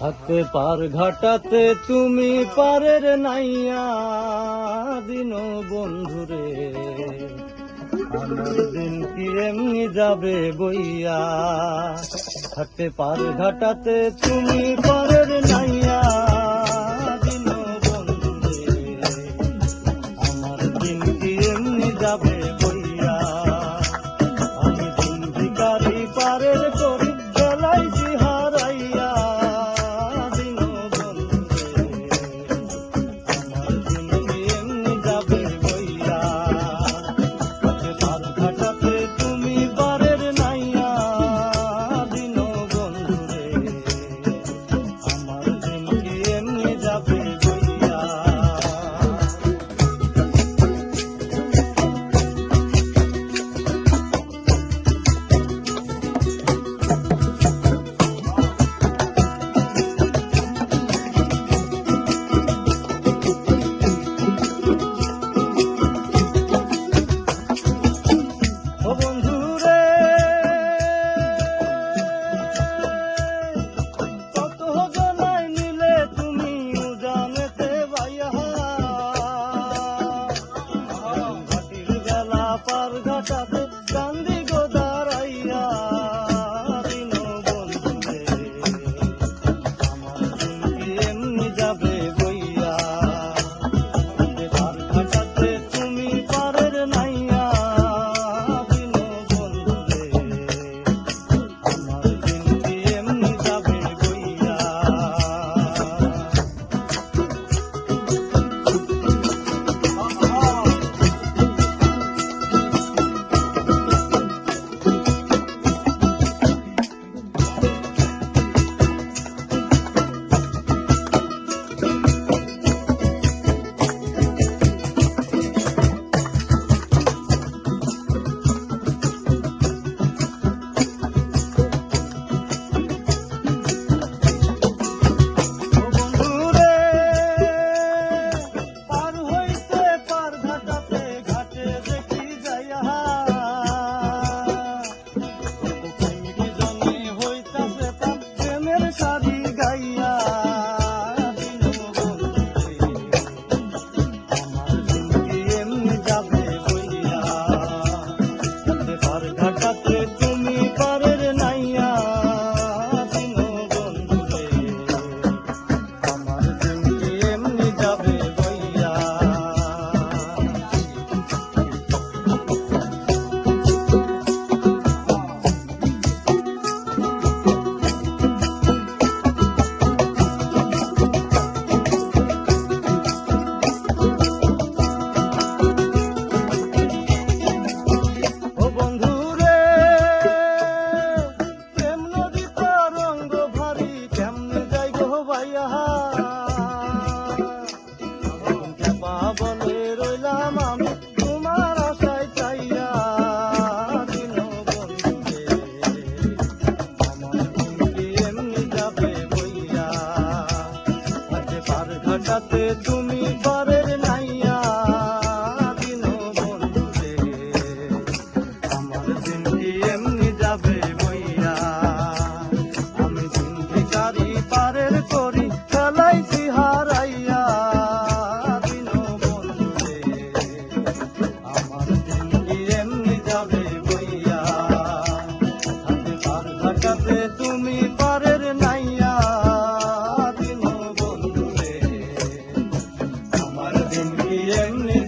হাতে পার ঘাটাতে তুমি পারের নাইয়া, দিন বন্ধুরে। দিন কি এমনি যাবে বইয়া হাতে পার ঘাটাতে তুমি পার কাটাতে তুমি পারের নাইয়া দিন বন্ধুরে আমার দিনটি Yeah.